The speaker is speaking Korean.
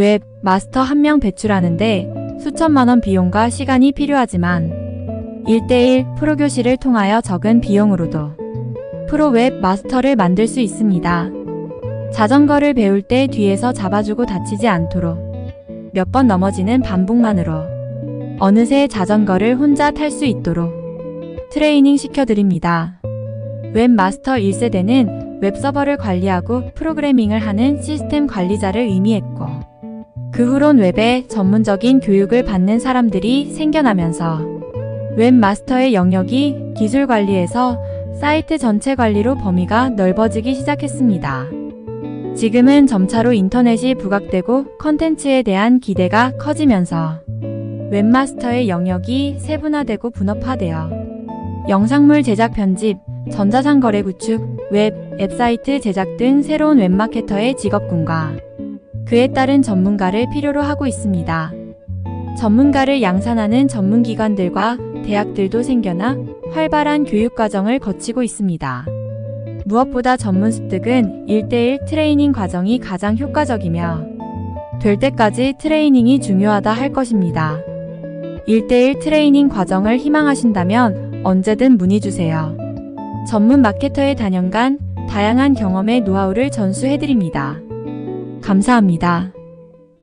웹 마스터 한 명 배출하는데 수천만 원 비용과 시간이 필요하지만 1대1 프로 교실을 통하여 적은 비용으로도 프로 웹 마스터를 만들 수 있습니다. 자전거를 배울 때 뒤에서 잡아주고 다치지 않도록 몇 번 넘어지는 반복만으로 어느새 자전거를 혼자 탈 수 있도록 트레이닝 시켜드립니다. 웹마스터 1세대는 웹서버를 관리하고 프로그래밍을 하는 시스템 관리자를 의미했고, 그 후론 웹에 전문적인 교육을 받는 사람들이 생겨나면서 웹 마스터의 영역이 기술 관리에서 사이트 전체 관리로 범위가 넓어지기 시작했습니다. 지금은 점차로 인터넷이 부각되고 컨텐츠에 대한 기대가 커지면서 웹마스터의 영역이 세분화되고 분업화되어 영상물 제작 편집, 전자상 거래 구축, 웹, 앱사이트 제작 등 새로운 웹마케터의 직업군과 그에 따른 전문가를 필요로 하고 있습니다. 전문가를 양산하는 전문기관들과 대학들도 생겨나 활발한 교육과정을 거치고 있습니다. 무엇보다 전문 습득은 1대1 트레이닝 과정이 가장 효과적이며 될 때까지 트레이닝이 중요하다 할 것입니다. 1대1 트레이닝 과정을 희망하신다면 언제든 문의 주세요. 전문 마케터의 단연간 다양한 경험의 노하우를 전수해드립니다. 감사합니다.